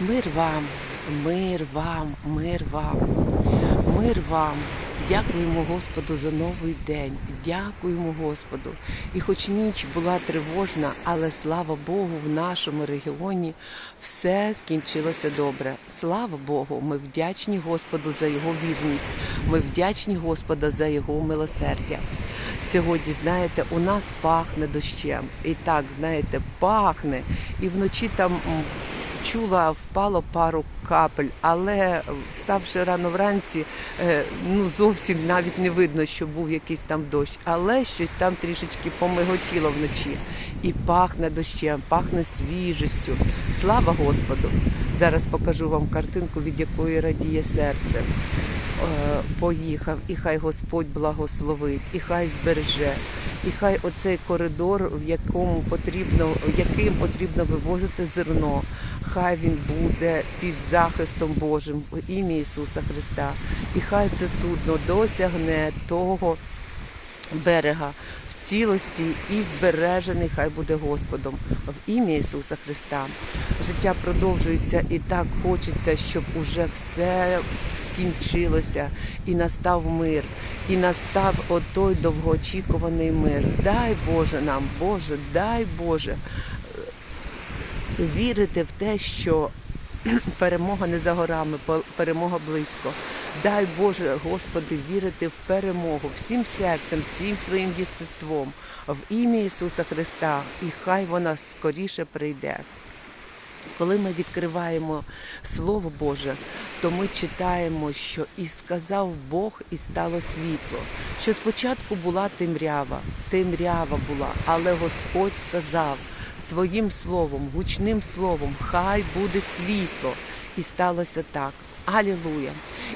Мир вам, мир вам, мир вам, мир вам. Дякуємо Господу за новий день. Дякуємо Господу. І хоч ніч була тривожна, але слава Богу, в нашому регіоні все скінчилося добре. Слава Богу, ми вдячні Господу за його вірність. Ми вдячні Господа за його милосердя. Сьогодні, знаєте, у нас пахне дощем. І так, знаєте, пахне. І вночі там м, чула, впало пару капель, але вставши рано вранці, е, ну зовсім навіть не видно, що був якийсь там дощ, але щось там трішечки помиготіло вночі. І пахне дощем, пахне свіжістю. Слава Господу! Зараз покажу вам картинку, від якої радіє серце. Е, Поїхав, і хай Господь благословить, і хай збереже, і хай оцей коридор, в якому потрібно, яким потрібно вивозити зерно, хай він буде під захистом Божим в ім'я Ісуса Христа. І хай це судно досягне того берега в цілості і збережений хай буде Господом в ім'я Ісуса Христа. Життя продовжується і так хочеться, щоб уже все скінчилося і настав мир, і настав отой довгоочікуваний мир. Дай Боже нам, Боже, дай Боже вірити в те, що перемога не за горами, перемога близько. Дай Боже, Господи, вірити в перемогу всім серцем, всім своїм єстеством, в ім'я Ісуса Христа, і хай вона скоріше прийде. Коли ми відкриваємо Слово Боже, то ми читаємо, що і сказав Бог, і стало світло. Що спочатку була темрява, темрява була, але Господь сказав своїм словом, гучним словом, хай буде світло. І сталося так. Алілуя!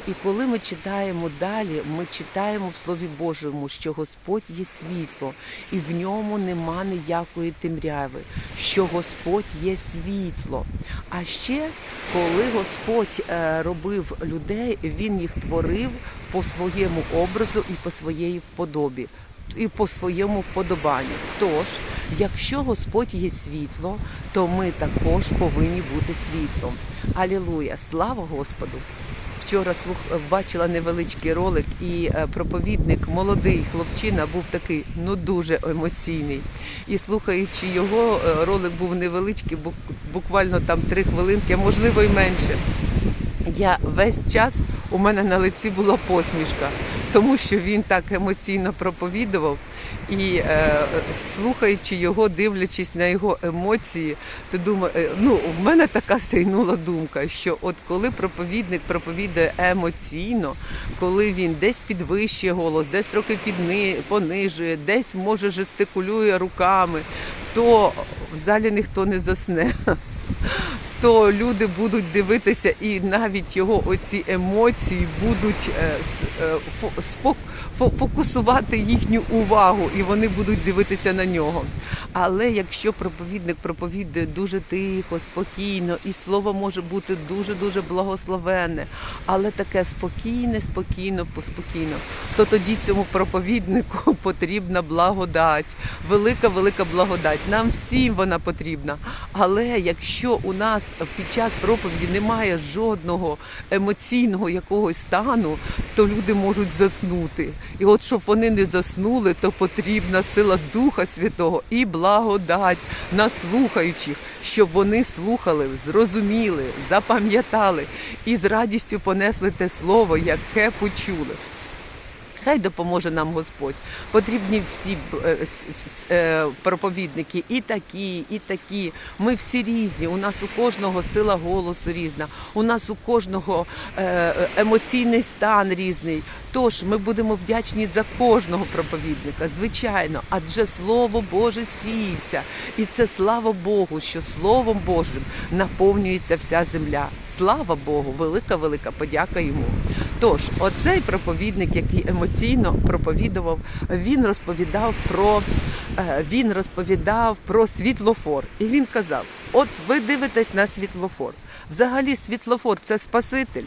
І коли ми читаємо далі, ми читаємо в Слові Божому, що Господь є світло, і в ньому нема ніякої темряви, що Господь є світло. А ще коли Господь е, робив людей, Він їх творив по своєму образу і по своєї вподобі. І по своєму вподобанню. Тож, якщо Господь є світло, то ми також повинні бути світлом. Алілуя! Слава Господу! Вчора слух бачила невеличкий ролик, і е, проповідник, молодий хлопчина, був такий ну дуже емоційний. І слухаючи його, е, ролик був невеличкий, бу- буквально там три хвилинки, можливо й менше. Я весь час у мене на лиці була посмішка, тому що він так емоційно проповідував. І е, слухаючи його, дивлячись на його емоції, ти думаєш, е, ну в мене така стрійнула думка, що от коли проповідник проповідує емоційно, коли він десь підвищує голос, десь трохи підни, понижує, десь може жестикулює руками, то в залі ніхто не засне то люди будуть дивитися, і навіть його оці емоції будуть е, е, фокусувати їхню увагу, і вони будуть дивитися на нього. Але якщо проповідник проповідує дуже тихо, спокійно, і слово може бути дуже дуже благословенне, але таке спокійне, спокійно, поспокійно, то тоді цьому проповіднику потрібна благодать, велика, велика благодать. Нам всім вона потрібна. Але якщо у нас під час проповіді немає жодного емоційного якогось стану, то люди можуть заснути. І от щоб вони не заснули, то потрібна сила Духа Святого і благодать на слухаючих, щоб вони слухали, зрозуміли, запам'ятали і з радістю понесли те слово, яке почули. Хай допоможе нам Господь. Потрібні всі е, е, проповідники, і такі, і такі. Ми всі різні. У нас у кожного сила голосу різна. У нас у кожного е, емоційний стан різний. Тож ми будемо вдячні за кожного проповідника, звичайно, адже Слово Боже сіється. І це слава Богу, що Словом Божим наповнюється вся земля. Слава Богу, велика, велика подяка йому. Тож, оцей проповідник, який емоційно проповідував, він розповідав про е, він розповідав про світлофор. І він казав: От ви дивитесь на світлофор. Взагалі, світлофор це Спаситель.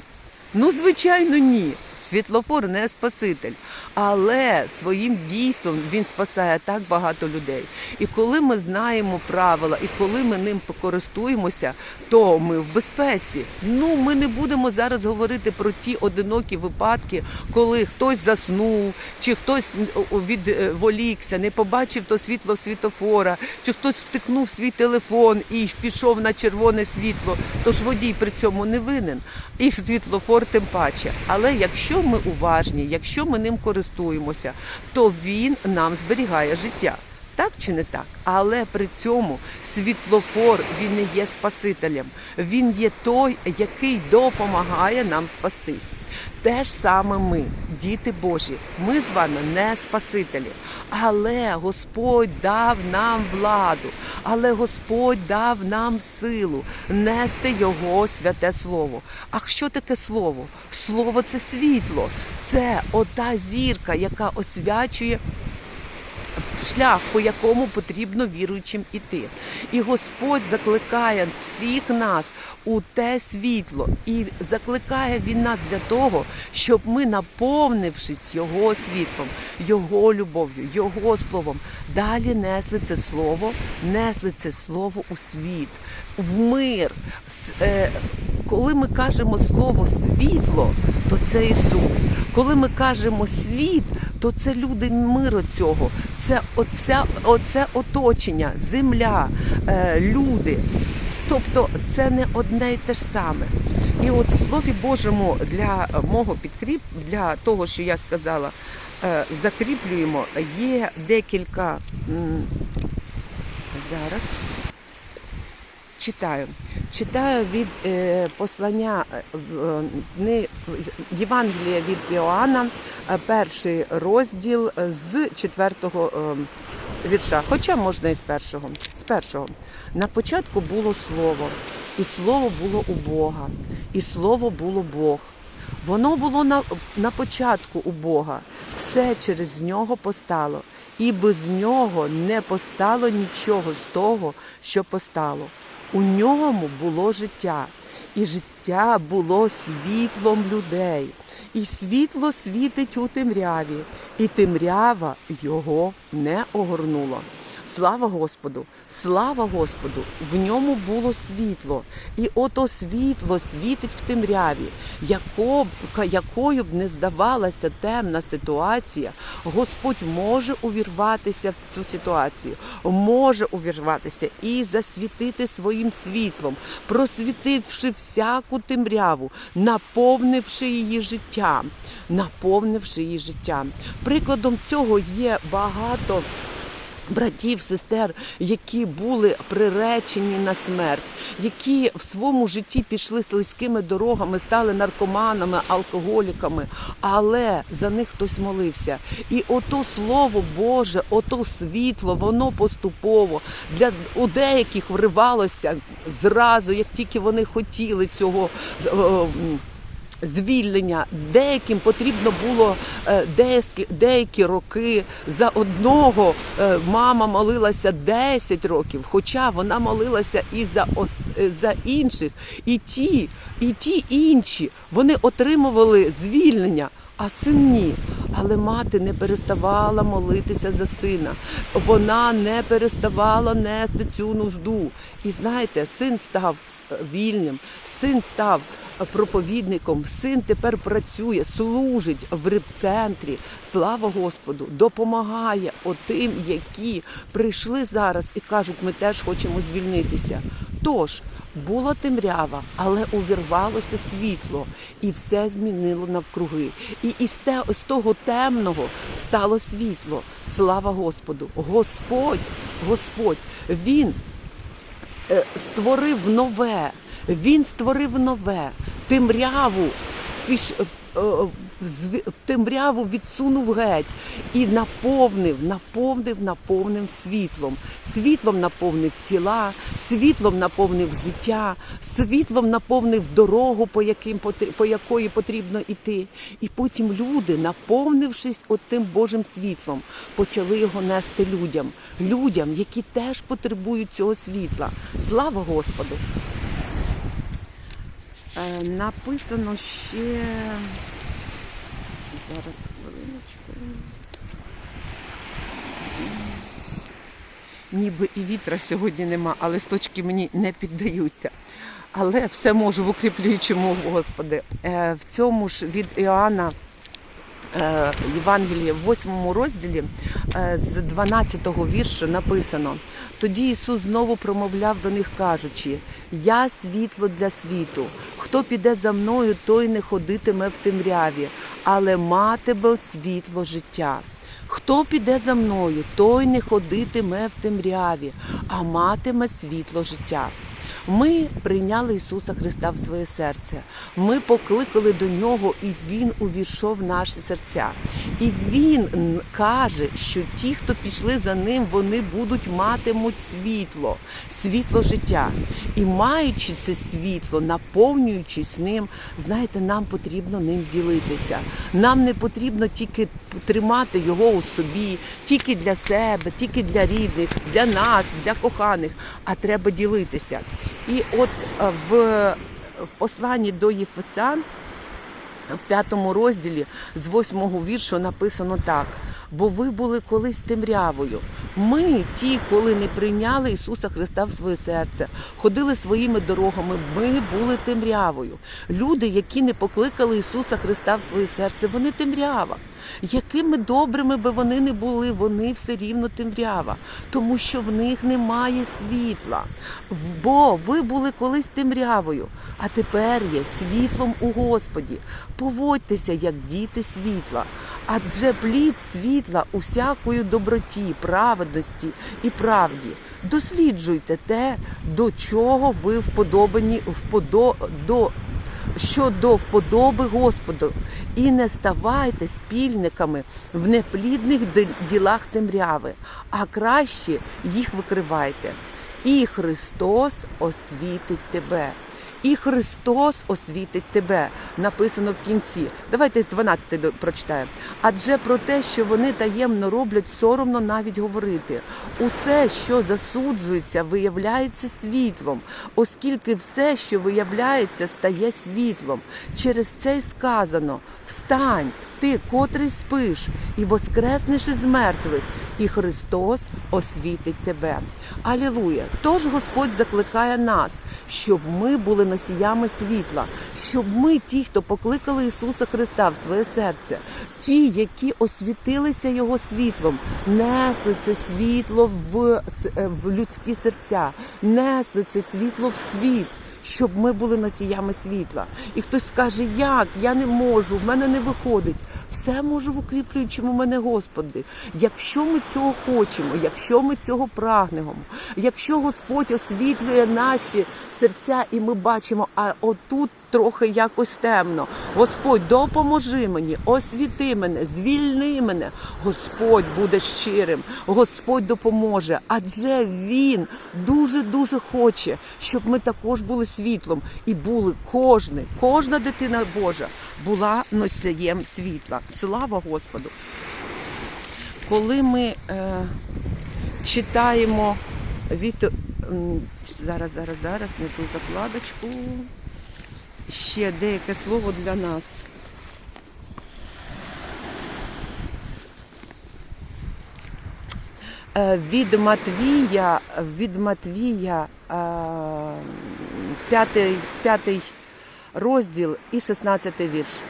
Ну, звичайно, ні. Світлофор не спаситель, але своїм дійством він спасає так багато людей. І коли ми знаємо правила, і коли ми ним користуємося, то ми в безпеці. Ну ми не будемо зараз говорити про ті одинокі випадки, коли хтось заснув, чи хтось відволікся, не побачив то світло світофора, чи хтось втикнув свій телефон і пішов на червоне світло. Тож водій при цьому не винен. І світлофор тим паче. Але якщо ми уважні, якщо ми ним користуємося, то він нам зберігає життя. Так чи не так? Але при цьому світлофор він не є спасителем. Він є той, який допомагає нам спастись. Те ж саме ми, діти Божі, ми з вами не спасителі. Але Господь дав нам владу, але Господь дав нам силу нести Його святе Слово. А що таке слово? Слово це світло, це ота зірка, яка освячує шлях, по якому потрібно віруючим іти. І Господь закликає всіх нас у те світло, і закликає Він нас для того, щоб ми, наповнившись Його світлом, Його любов'ю, Його словом, далі несли це слово, несли це слово у світ, в мир. Коли ми кажемо слово світло, то це Ісус. Коли ми кажемо світ, то це люди миру цього, це оця, оце оточення, земля, е, люди. Тобто це не одне і те ж саме. І от в Слові Божому для мого підкріп, для того, що я сказала, е, закріплюємо, є декілька зараз. Читаю. Читаю від е, послання е, е, Євангелія від Іоанна, перший розділ з четвертого вірша. Хоча можна і з першого. З першого. На початку було слово, і слово було у Бога, і слово було Бог. Воно було на, на початку у Бога, все через нього постало, і без нього не постало нічого з того, що постало. У ньому було життя, і життя було світлом людей. І світло світить у темряві, і темрява його не огорнула. Слава Господу! Слава Господу! В ньому було світло, і ото світло світить в темряві, яко, якою б не здавалася темна ситуація, Господь може увірватися в цю ситуацію, може увірватися і засвітити своїм світлом, просвітивши всяку темряву, наповнивши її життям, наповнивши її життям. Прикладом цього є багато братів, сестер, які були приречені на смерть, які в своєму житті пішли слизькими дорогами, стали наркоманами, алкоголіками, але за них хтось молився. І ото слово Боже, ото світло, воно поступово для у деяких вривалося зразу, як тільки вони хотіли цього. м, звільнення. Деяким потрібно було е, деякі, деякі роки. За одного е, мама молилася 10 років, хоча вона молилася і за, е, за інших. І ті, і ті інші вони отримували звільнення. А син ні. Але мати не переставала молитися за сина. Вона не переставала нести цю нужду. І знаєте, син став вільним, син став проповідником, син тепер працює, служить в рибцентрі. Слава Господу, допомагає отим, які прийшли зараз і кажуть, ми теж хочемо звільнитися. Тож була темрява, але увірвалося світло, і все змінило навкруги. І із, те, з того темного стало світло. Слава Господу! Господь, Господь, Він е, створив нове. Він створив нове. Темряву піш, е, темряву відсунув геть і наповнив, наповнив, наповнив світлом. Світлом наповнив тіла, світлом наповнив життя, світлом наповнив дорогу, по, яким, по якої потрібно йти. І потім люди, наповнившись от тим Божим світлом, почали його нести людям, людям, які теж потребують цього світла. Слава Господу! Е, написано ще зараз хвилиночку. Ніби і вітра сьогодні нема, а листочки мені не піддаються. Але все можу в укріплюючому Господи. Е, в цьому ж від Іоанна е, Євангелія в 8 розділі е, з 12 віршу написано. Тоді Ісус знову промовляв до них, кажучи: Я світло для світу. Хто піде за мною, той не ходитиме в темряві, але матиме світло життя. Хто піде за мною, той не ходитиме в темряві, а матиме світло життя. Ми прийняли Ісуса Христа в своє серце. Ми покликали до Нього, і Він увійшов в наші серця. І Він каже, що ті, хто пішли за ним, вони будуть матимуть світло, світло життя. І маючи це світло, наповнюючись ним, знаєте, нам потрібно ним ділитися. Нам не потрібно тільки тримати його у собі, тільки для себе, тільки для рідних, для нас, для коханих, а треба ділитися. І от е, в, в посланні до Єфесян, в п'ятому розділі з восьмого віршу написано так. Бо ви були колись темрявою. Ми, ті, коли не прийняли Ісуса Христа в своє серце, ходили своїми дорогами, ми були темрявою. Люди, які не покликали Ісуса Христа в своє серце, вони темрява. Якими добрими би вони не були, вони все рівно темрява, тому що в них немає світла. Бо ви були колись темрявою, а тепер є світлом у Господі. Поводьтеся, як діти світла. Адже плід світла усякої доброті, праведності і правді. Досліджуйте те, до чого ви вподобані вподо, до, щодо вподоби Господу, і не ставайте спільниками в неплідних ділах темряви, а краще їх викривайте. І Христос освітить тебе. І Христос освітить тебе. Написано в кінці. Давайте 12 до- прочитаємо. Адже про те, що вони таємно роблять, соромно навіть говорити. Усе, що засуджується, виявляється світлом, оскільки все, що виявляється, стає світлом. Через це й сказано: встань, ти, котрий спиш, і воскреснеш із мертвих, і Христос освітить тебе. Алілуя! Тож Господь закликає нас, щоб ми були носіями світла, щоб ми, ті, хто покликали Ісуса Христа в своє серце, ті, які освітилися Його світлом, несли це світло в, в людські серця, несли це світло в світ. Щоб ми були носіями світла. І хтось скаже, як я не можу, в мене не виходить. Все можу в укріплюючому мене Господи. Якщо ми цього хочемо, якщо ми цього прагнемо, якщо Господь освітлює наші серця, і ми бачимо, а отут трохи якось темно. Господь, допоможи мені, освіти мене, звільни мене. Господь буде щирим, Господь допоможе, адже Він дуже дуже хоче, щоб ми також були світлом і були кожний, кожна дитина Божа була носієм світла. Слава Господу! Коли ми е, читаємо від зараз, зараз, зараз, не ту закладочку. Ще деяке слово для нас. Е, Від Матвія, від Матвія е, п'ятий, п'ятий розділ і 16 вірш.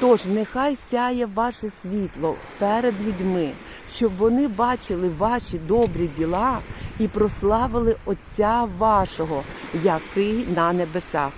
Тож нехай сяє ваше світло перед людьми, щоб вони бачили ваші добрі діла і прославили Отця вашого, який на небесах.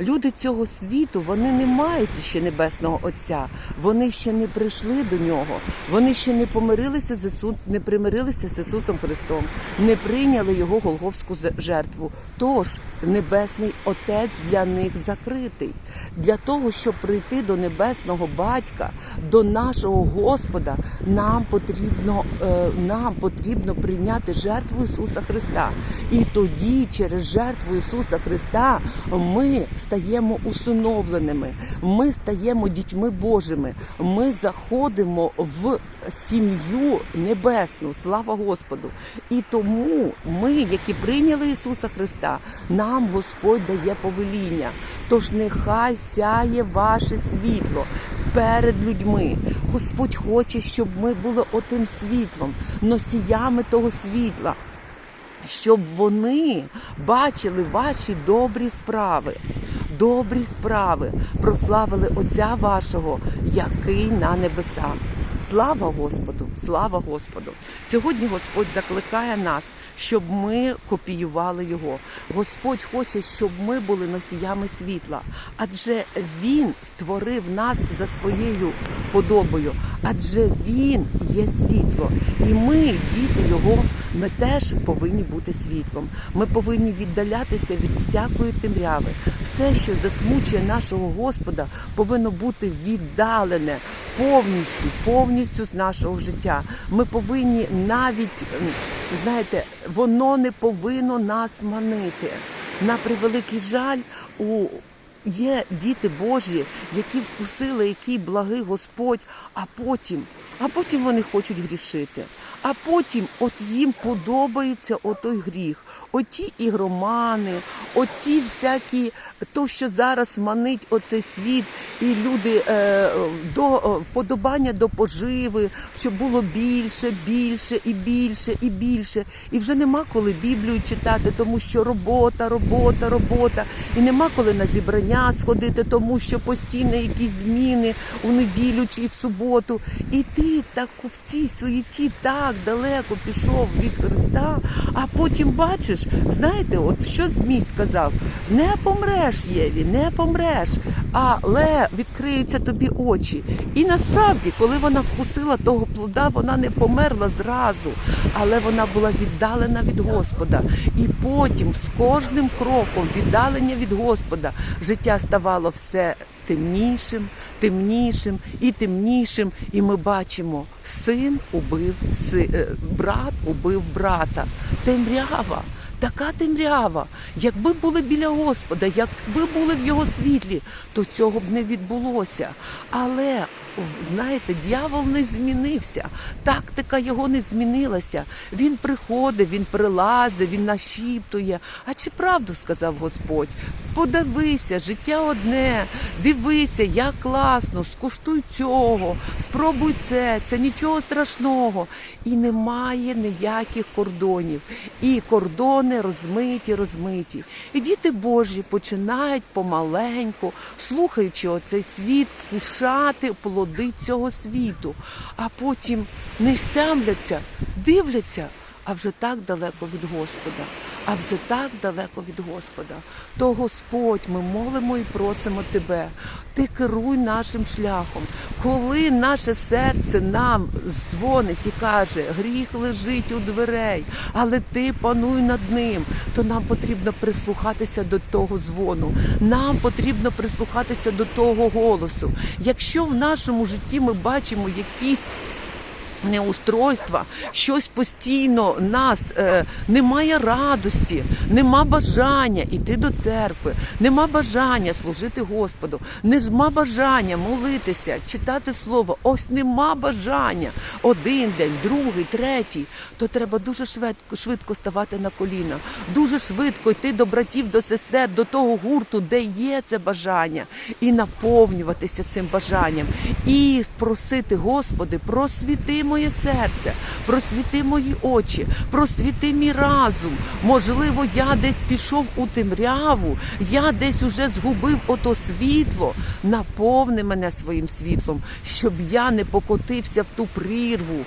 Люди цього світу вони не мають ще небесного Отця. Вони ще не прийшли до нього. Вони ще не помирилися з Ісу... не примирилися з Ісусом Христом, не прийняли його голговську жертву. Тож небесний Отець для них закритий. Для того, щоб прийти до небесного батька, до нашого Господа, нам потрібно, е, нам потрібно прийняти жертву Ісуса Христа. І тоді, через жертву Ісуса Христа, ми стаємо усиновленими, ми стаємо дітьми Божими, ми заходимо в сім'ю небесну. Слава Господу! І тому ми, які прийняли Ісуса Христа, нам Господь дає повеління. Тож нехай сяє ваше світло перед людьми. Господь хоче, щоб ми були отим світлом, носіями того світла, щоб вони бачили ваші добрі справи. Добрі справи прославили Отця вашого, який на небесах. Слава Господу! Слава Господу! Сьогодні Господь закликає нас, щоб ми копіювали Його. Господь хоче, щоб ми були носіями світла, адже Він створив нас за своєю подобою, адже Він є світло, і ми, діти Його, ми теж повинні бути світлом. Ми повинні віддалятися від всякої темряви. Все, що засмучує нашого Господа, повинно бути віддалене повністю, повністю з нашого життя. Ми повинні навіть, знаєте, воно не повинно нас манити. На превеликий жаль, у є діти Божі, які вкусили, який благий Господь, а потім, а потім вони хочуть грішити. А потім от їм подобається отой гріх. Оті ігромани, оті всякі, то, що зараз манить оцей світ, і люди е, до е, вподобання до поживи, щоб було більше, більше і більше і більше. І вже нема коли Біблію читати, тому що робота, робота, робота. І нема коли на зібрання сходити, тому що постійно якісь зміни у неділю чи в суботу. І ти так в цій суєті так далеко пішов від Христа, а потім бачиш, знаєте, от що Змій сказав: не помреш, Єві, не помреш, але відкриються тобі очі. І насправді, коли вона вкусила того плода, вона не померла зразу, але вона була віддалена від Господа. І потім з кожним кроком віддалення від Господа життя ставало все темнішим, темнішим і темнішим. І ми бачимо, син убив си, е, брат убив брата. Темрява. Така темрява. Якби були біля Господа, якби були в його світлі, то цього б не відбулося. Але знаєте, дьявол не змінився, тактика його не змінилася. Він приходить, він прилазить, він нашіптує. А чи правду сказав Господь? Подивися, життя одне, дивися, як класно, скуштуй цього, спробуй це, це нічого страшного. І немає ніяких кордонів. І кордони розмиті, розмиті. І діти Божі починають помаленьку, слухаючи оцей світ, вкушати плоди цього світу, а потім не стямляться, дивляться, а вже так далеко від Господа. А вже так далеко від Господа. То Господь, ми молимо і просимо Тебе. Ти керуй нашим шляхом. Коли наше серце нам дзвонить і каже, гріх лежить у дверей, але ти пануй над ним, то нам потрібно прислухатися до того дзвону. Нам потрібно прислухатися до того голосу. Якщо в нашому житті ми бачимо якісь неустройства, щось постійно нас е, немає радості, нема бажання йти до церкви, нема бажання служити Господу, нема бажання молитися, читати слово. Ось нема бажання один день, другий, третій. То треба дуже швидко, швидко ставати на коліна, дуже швидко йти до братів, до сестер, до того гурту, де є це бажання, і наповнюватися цим бажанням, і просити, Господи, просвіти моє серце, просвіти мої очі, просвіти мій разум. Можливо, я десь пішов у темряву, я десь уже згубив ото світло. Наповни мене своїм світлом, щоб я не покотився в ту прірву,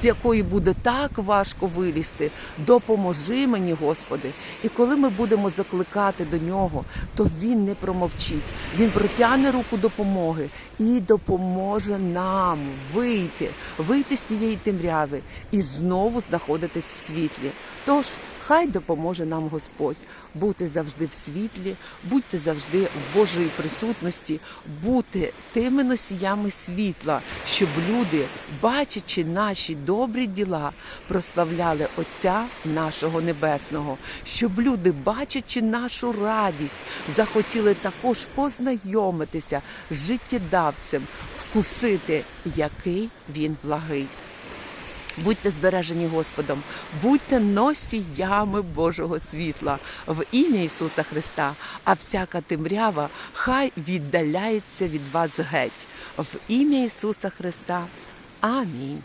з якої буде так важко вилізти. Допоможи мені, Господи. І коли ми будемо закликати до нього, то він не промовчить. Він протягне руку допомоги і допоможе нам вийти, вийти з цієї темряви і знову знаходитись в світлі. Тож хай допоможе нам Господь бути завжди в світлі, будьте завжди в Божої присутності, бути тими носіями світла, щоб люди, бачачи наші добрі діла, прославляли Отця нашого Небесного, щоб люди, бачачи нашу радість, захотіли також познайомитися з життєдавцем, вкусити, який він благий. Будьте збережені Господом, будьте носіями Божого світла в ім'я Ісуса Христа, а всяка темрява хай віддаляється від вас геть. В ім'я Ісуса Христа. Амінь.